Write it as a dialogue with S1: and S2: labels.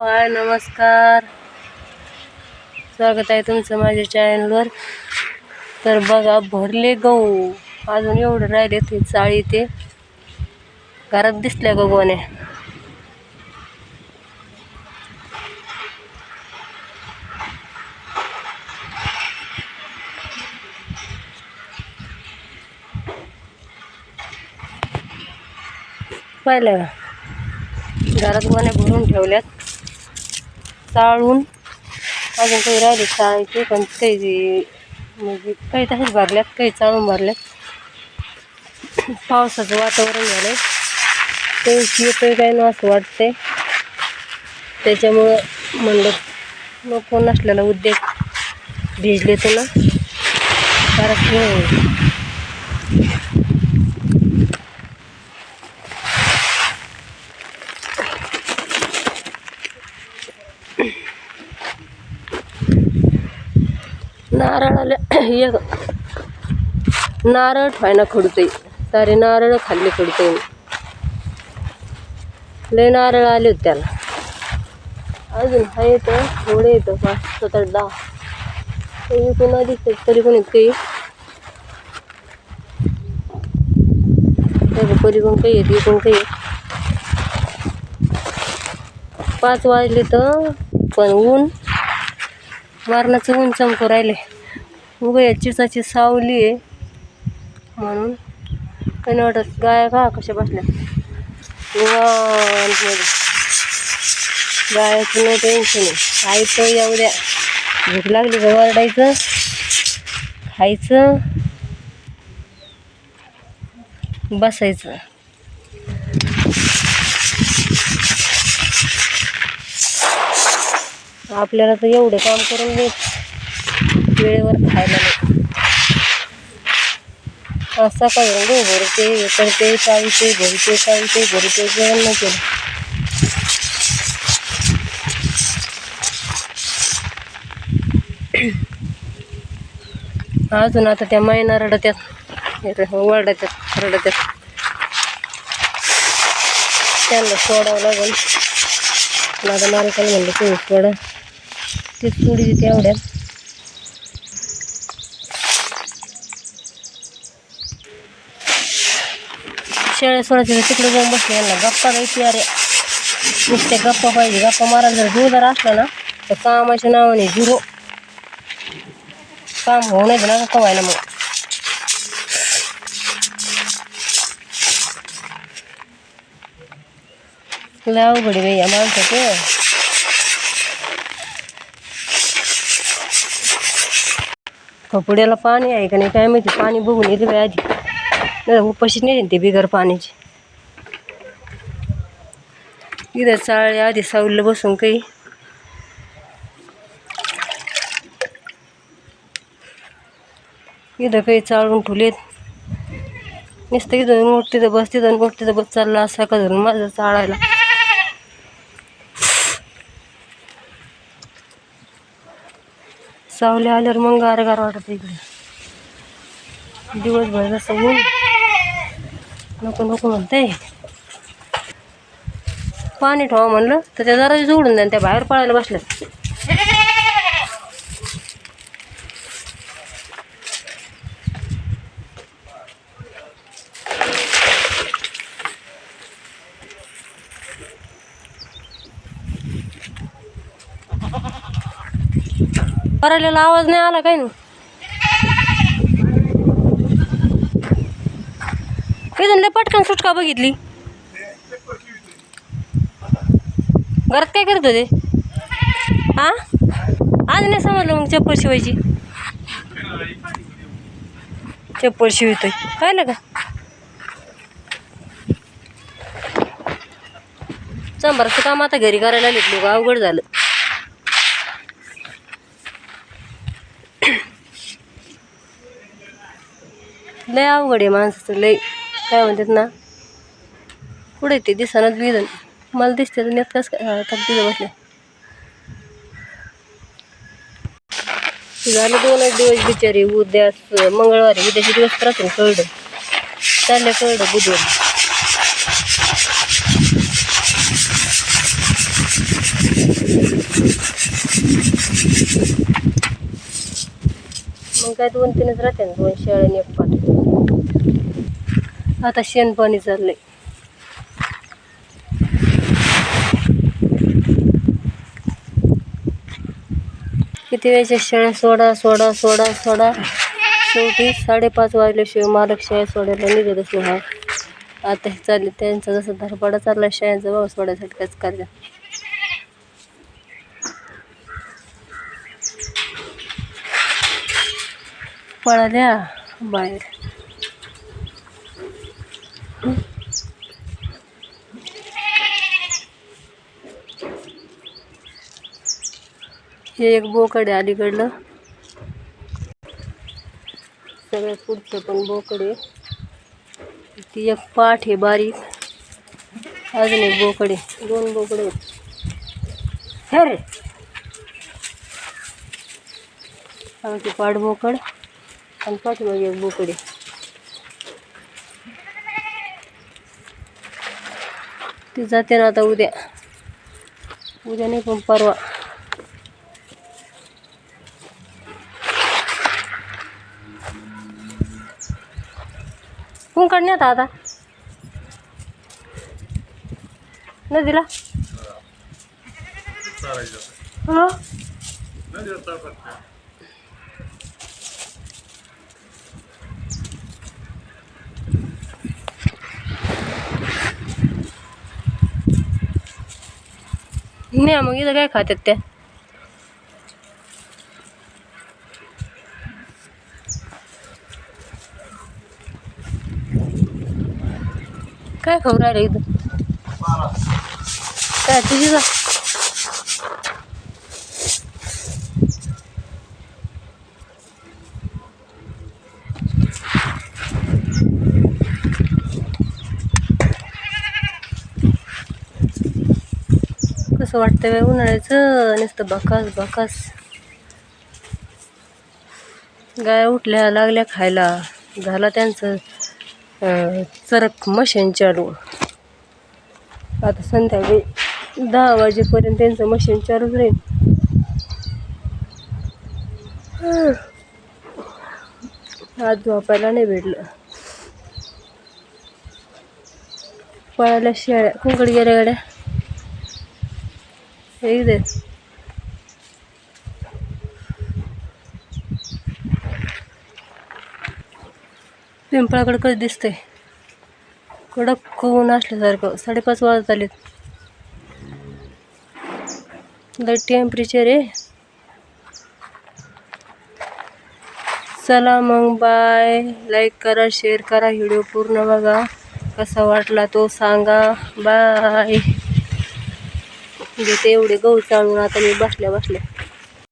S1: हाय नमस्कार. स्वागत आहे तुमचं माझ्या चॅनलवर तर बघा भरले गहू. अजून एवढं राहिले ते चाळी ते. घरात दिसल्या गोने गोण्या. पाहिलं घरात गोण्या भरून ठेवल्यात. चाळून अजून काही राहिले चाळायचे पण काही म्हणजे काही तसेच भरल्यात काही चाळून भरल्यात. पावसाचं वातावरण झालं ते येतोय काय ना असं वाटतंय. त्याच्यामुळं म्हणलं नको नसलेला उद्योग भिजले तुला फारच नारळाला एक नारळ ठेवायला खडतंय तारे नारळ खाल्ले खडतंय लय नारळ आले होते त्याला. अजून हा येतं थोडे येतं पाच सात आठ दहा. काही कोणा दिसत तरी पण काही परी पण काही येत पण काही पाच वाजले तर पण ऊन वारणाचं ऊन चमकू राहिले. उभं चिचाची सावली आहे. म्हणून काही नाही वाटत गाया का कशा बसल्या. निवांतमध्ये. गायाचं नाही टेन्शन आहे. खायचं या उद्या भूक लागली का वरडायचं खायचं बसायचं. आपल्याला तर एवढे काम करून देत. वेळेवर खायला नाही. काय सकाळी गहू भरते हे करते चालते भरते चालते भरते जेवण नाही केलं. अजून आता त्या मैना रडत्यात. वरडत्यात हो, रडत्यात. त्यांना सोडावं लागेल. माझा मालकाला म्हणलं तुम्ही सोडा. ते सोडी देते एवढ्यात शेळ्या सोडायचे तिकडे जाऊन बसले यांना. गप्पा द्यायची अरे. नुसते गप्पा पाहिजे गप्पा मारायला जर जोरदार असला ना तर कामाच्या नावाने झिरो. काम होऊ नाही ना कवायला मग. लय अवघड बाई या माणसाचं. पुढ्याला पाणी आहे का नाही काय माहिती पाणी बघून येते बाई आधी. नाही उपाशीच नाही ते बिगर पाण्याची. इथं चाळे आधी सावलं बसून काही. इथं काही चाळून ठेवलेत. नुसतं इथं मोठं तिथं बस तिथं मोठ तिथं बस चालला असा का धरून माझं चाळायला? सावली आल्यावर मग गारगार वाटत इकडे. दिवसभर जसं ऊन. नको नको म्हणते पाणी ठेवा म्हणलं तर त्या जरा जोडून द्या त्या बाहेर पळायला बसल्यात करायला आवाज नाही आला काय ना लय पटकन सुटका बघितली. घरात काय करत होते? हा? आज नाही समजलं मग चप्पल शिवायची. चप्पल शिवतोय. पाहिलं का? सांबारचं काम आता घरी करायला लिहिलं का अवघड झालं. लय अवघड आहे माणसाचं लय. काय म्हणतात ना? कुठे ते दिसणार बिदन. मला दिसते तर नेत कस तिथं बसले. झालं दोनच दिवस बिचारी उद्या मंगळवारी उद्याचे दिवस राहतील कळलं. चालले कळलं बुधवारी. काय दोन तीनच राहते ना दोन शेळ्या आणि एक पाठ आता शेण पाणी चाललंय. किती वेळच्या शेळ्या सोडा सोडा सोडा सोडा. शेवटी साडेपाच वाजल्याशिवाय मालक शेळ्या सोडायला निघतच हा. आता हे चालले त्यांचा जसं धरपडा चालला शेळ्यांचा भाव सोडायसाठी काच कार्य पळाल्या. बाहेर हे एक बोकड आहे अलीकडलं. सगळ्यात पुढचं पण बोकड आहे. ती एक पाठ आहे बारीक. अजून एक बोकड आहे. दोन बोकड आहेत. हे रे. पाठ बोकड. आणि पाठीमागे एक बोकड. ती जाते ना आता उद्या. उद्या नाही पण परवा. कोण काढण्यात आता नदीला? हो? नाही मग इथं काय खात्यात त्या? काय खाऊ राहिलं इथं? काय तुझी जा. असं वाटतं बाई उन्हाळ्याचं नुसतं बकास बकास. गाय उठल्या लागल्या खायला. झाला त्यांचं चरक मशीन चालू. आता संध्याकाळी दहा वाजेपर्यंत त्यांचं मशीन चालूच राहील. आज झोपायला नाही भेटलं. पळाल्या शेळ्या. कुंकड गेल्या गाड्या? हे दे. पिंपळाकडे कसं दिसतंय? कडक ऊन असल्यासारखं. साडेपाच वाजत आलेत. लय टेम्परेचर आहे. चला मग बाय लाईक करा शेअर करा. व्हिडिओ पूर्ण बघा. कसा वाटला तो सांगा. बाय म्हणजे घेते एवढे गहू चाळून आता मी बसल्या बसल्या